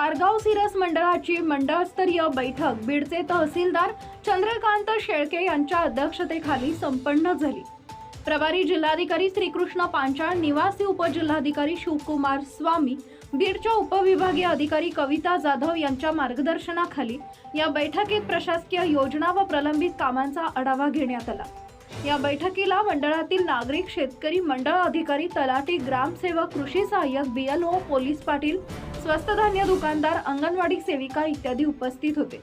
पारगाव सिरस मंडळाची मंडळस्तरीय बैठक बीडचे तहसीलदार चंद्रकांत शेळके यांच्या अध्यक्षतेखाली संपन्न झाली. प्रभारी जिल्हाधिकारी श्रीकृष्ण पांचाळ निवासी उपजिल्हाधिकारी शिवकुमार स्वामी बीडच्या उपविभागीय अधिकारी कविता जाधव यांच्या मार्गदर्शनाखाली या बैठकीत प्रशासकीय योजना व प्रलंबित कामांचा आढावा घेण्यात आला. या बैठकीला मंडळातील नागरिक शेतकरी मंडळ अधिकारी तलाठी ग्रामसेवक कृषी सहाय्यक बीएलओ पोलीस पाटील स्वस्त धान्य दुकानदार अंगणवाडी सेविका इत्यादी उपस्थित होते.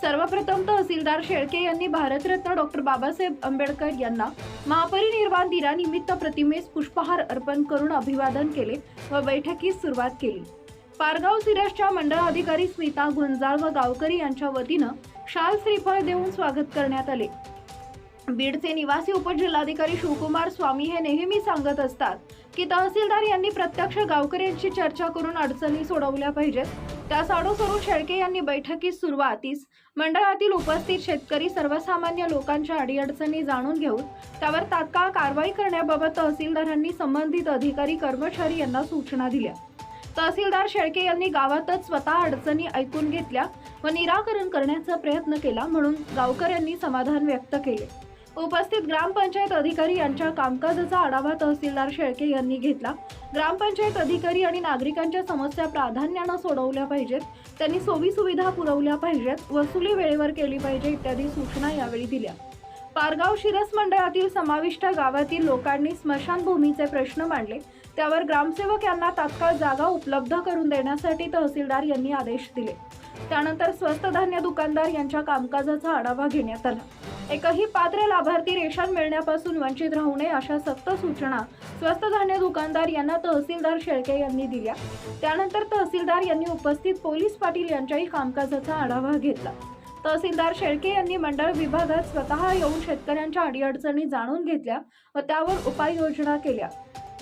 सर्वप्रथम तहसीलदार शेळके यांनी भारतरत्न डॉक्टर बाबासाहेब आंबेडकर यांना महापरिनिर्वाण दिनानिमित्त प्रतिमेस पुष्पहार अर्पण करून अभिवादन केले व बैठकीस सुरुवात केली. पारगाव सिरसच्या मंडळ अधिकारी स्मिता गुंजाळ व गावकरी यांच्या वतीनं शाल श्रीफळ देऊन स्वागत करण्यात आले. बीडचे निवासी उपजिल्हाधिकारी शिवकुमार स्वामी हे नेहमी सांगत असतात की तहसीलदार यांनी प्रत्यक्ष गावकऱ्यांशी चर्चा करून अडचणी सोडवल्या पाहिजेत. त्यास साडोसरून शेळके यांनी बैठकीस सुरुवातीस मंडळातील उपस्थित शेतकरी सर्वसामान्य लोकांच्या अडीअडचणी जाणून घेऊन त्यावर तात्काळ कारवाई करण्याबाबत तहसीलदारांनी संबंधित अधिकारी कर्मचारी यांना सूचना दिल्या. तहसीलदार शेळके यांनी गावातच स्वतः अडचणी ऐकून घेतल्या व निराकरण करण्याचा प्रयत्न केला म्हणून गावकऱ्यांनी समाधान व्यक्त केले. उपस्थित ग्रामपंचायत अधिकारी यांच्या कामकाजाचा आढावा तहसीलदार शेळके यांनी घेतला. ग्रामपंचायत अधिकारी आणि नागरिकांच्या समस्या प्राधान्यानं सोडवल्या पाहिजेत. त्यांनी सोयी सुविधा पुरवल्या पाहिजेत. वसुली वेळेवर केली पाहिजे इत्यादी सूचना यावेळी दिल्या. पारगाव शिरस मंडळातील समाविष्ट गावातील लोकांनी स्मशानभूमीचे प्रश्न मांडले. त्यावर ग्रामसेवक यांना तात्काळ जागा उपलब्ध करून देण्यासाठी तहसीलदार यांनी आदेश दिले. त्यानंतर स्वस्त धान्य दुकानदार यांच्या कामकाजाचा आढावा घेण्यात आला. एकही पात्र लाभार्थी रेशन मिळण्यापासून वंचित राहू नये अशा सक्त सूचना स्वस्त धान्य दुकानदार यांना तहसीलदार शेळके यांनी दिल्या. त्यानंतर तहसीलदार यांनी उपस्थित पोलीस पाटील यांच्याही कामकाजाचा आढावा घेतला. तहसीलदार शेळके यांनी मंडळ विभागात स्वतः येऊन शेतकऱ्यांच्या अडीअडचणी जाणून घेतल्या व त्यावर उपाययोजना केल्या.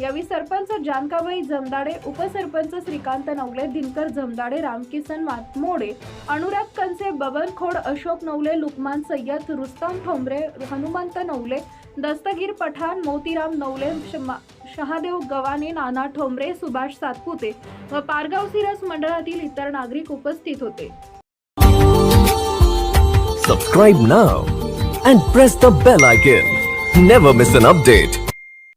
यावेळी सरपंच जानकाबाई जमदाडे उपसरपंच श्रीकांत नवले दिनकर जमदाडे रामकिसन मोडे अनुराग नवले बबन खोड अशोक नवले लुकमान सय्यद रुस्तम ठोंबरे हनुमंत नवले दस्तगीर पठाण मोतीराम नवले शहादेव गवाने नाना ठोंबरे सुभाष सातपुते व पारगाव सिरस मंडळातील इतर नागरिक उपस्थित होते. Subscribe now and press the bell icon never miss an update